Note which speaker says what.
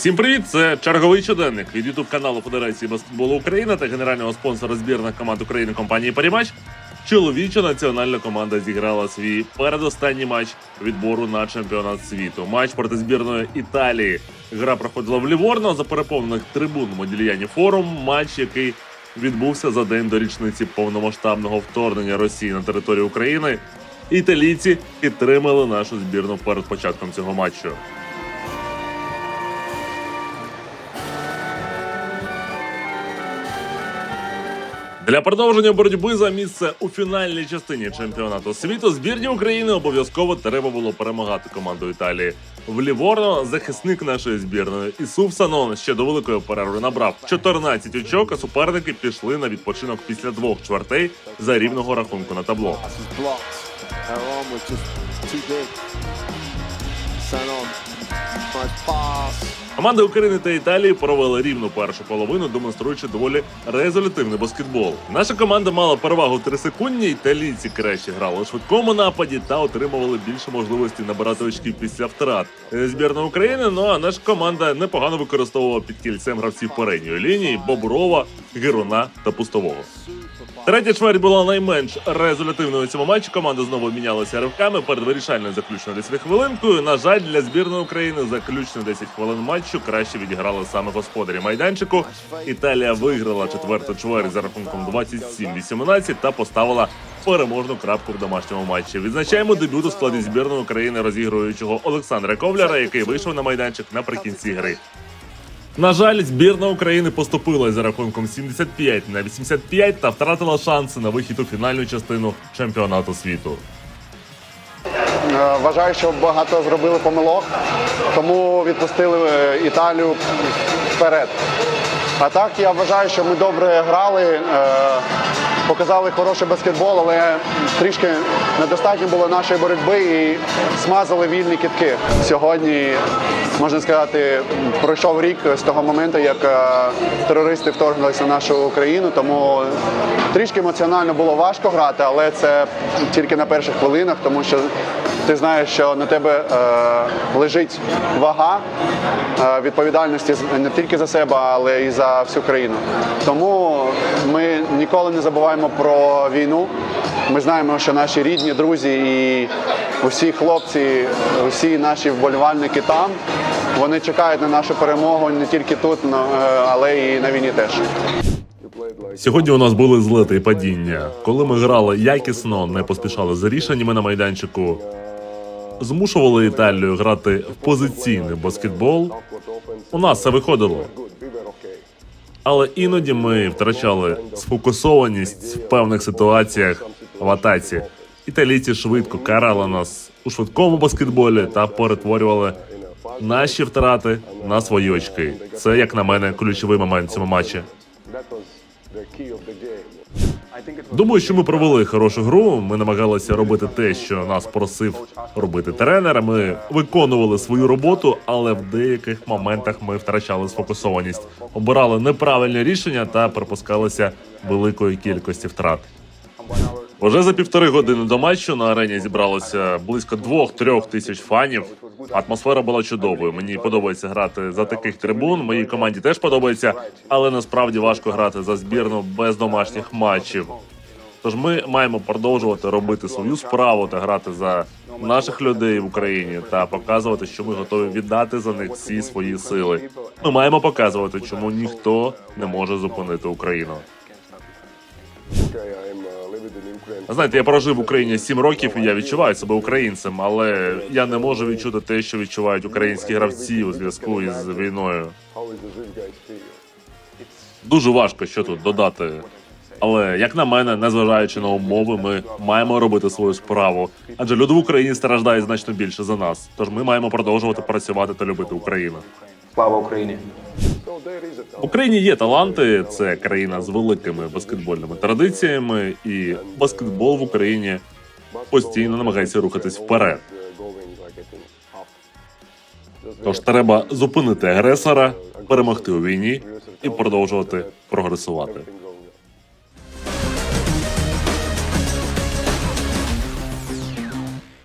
Speaker 1: Всім привіт! Це черговий щоденник від ютуб каналу Федерації баскетболу України та генерального спонсора збірних команд України компанії Парімач. Чоловіча національна команда зіграла свій передостанній матч відбору на чемпіонат світу. Матч проти збірної Італії. Гра проходила в Ліворно за переповнених трибун Модільяні Форум. Матч, який відбувся за день до річниці повномасштабного вторгнення Росії на територію України. Італійці підтримали нашу збірну перед початком цього матчу. Для продовження боротьби за місце у фінальній частині чемпіонату світу збірні України обов'язково треба було перемагати команду Італії. В Ліворно захисник нашої збірної Ісуф Санон ще до великої перерви набрав 14 очок, а суперники пішли на відпочинок після двох чвертей за рівного рахунку на табло.
Speaker 2: Sanon.
Speaker 1: Команди України та Італії провели рівну першу половину, демонструючи доволі результативний баскетбол. Наша команда мала перевагу в 3 секундні. Італійці краще грали у швидкому нападі та отримували більше можливості набирати очки після втрат збірної України. Ну а наша команда непогано використовувала під кільцем гравців передньої лінії Боброва, Геруна та Пустового. Третя чверть була найменш результативною у цьому матчі. Команда знову мінялася ривками перед вирішальною заключною 10 хвилинкою. На жаль, для збірної України заключні 10 хвилин матчу краще відіграли саме господарі майданчику. Італія виграла четверту чверть за рахунком 27-18 та поставила переможну крапку в домашньому матчі. Відзначаємо дебют у складі збірної України розігруючого Олександра Ковляра, який вийшов на майданчик наприкінці гри. На жаль, збірна України поступила за рахунком 75 на 85 та втратила шанси на вихід у фінальну частину чемпіонату світу.
Speaker 3: Е, Вважаю, що багато зробили помилок, тому відпустили е, Італію вперед. А так я вважаю, що ми добре грали, е, показали хороший баскетбол, але трішки недостатньо було нашої боротьби і смазали вільні кітки. Сьогодні, можна сказати, пройшов рік з того моменту, як терористи вторглися в нашу країну, тому трішки емоціонально було важко грати, але це тільки на перших хвилинах, тому що ти знаєш, що на тебе е, лежить вага е, відповідальності не тільки за себе, але і за всю країну. Тому ми ніколи не забуваємо про війну. Ми знаємо, що наші рідні, друзі і усі хлопці, усі наші вболівальники там. Вони чекають на нашу перемогу не тільки тут, е, але і на війні теж.
Speaker 1: Сьогодні у нас були злети і падіння. Коли ми грали якісно, не поспішали за рішеннями на майданчику, змушували Італію грати в позиційний баскетбол. У нас це виходило. Але іноді ми втрачали сфокусованість в певних ситуаціях в атаці. Італійці швидко карали нас у швидкому баскетболі та перетворювали наші втрати на свої очки. Це, як на мене, ключовий момент в цьому матчі. Думаю, що ми провели хорошу гру. Ми намагалися робити те, що нас просив робити тренер. Ми виконували свою роботу, але в деяких моментах ми втрачали сфокусованість, обирали неправильні рішення та припускалися великої кількості втрат. Уже за півтори години до матчу на арені зібралося близько двох-трьох тисяч фанів. Атмосфера була чудовою. Мені подобається грати за таких трибун. Моїй команді теж подобається, але насправді важко грати за збірну без домашніх матчів. Тож ми маємо продовжувати робити свою справу та грати за наших людей в Україні та показувати, що ми готові віддати за них всі свої сили. Ми маємо показувати, чому ніхто не може зупинити Україну. Знаєте, я прожив в Україні сім років, і я відчуваю себе українцем, але я не можу відчути те, що відчувають українські гравці у зв'язку із війною. Дуже важко що тут додати. Але як на мене, незважаючи на умови, ми маємо робити свою справу. Адже люди в Україні страждають значно більше за нас. Тож ми маємо продовжувати працювати та любити Україну.
Speaker 4: Слава Україні!
Speaker 1: В Україні є таланти. Це країна з великими баскетбольними традиціями, і баскетбол в Україні постійно намагається рухатись вперед. Тож треба зупинити агресора, перемогти у війні і продовжувати прогресувати.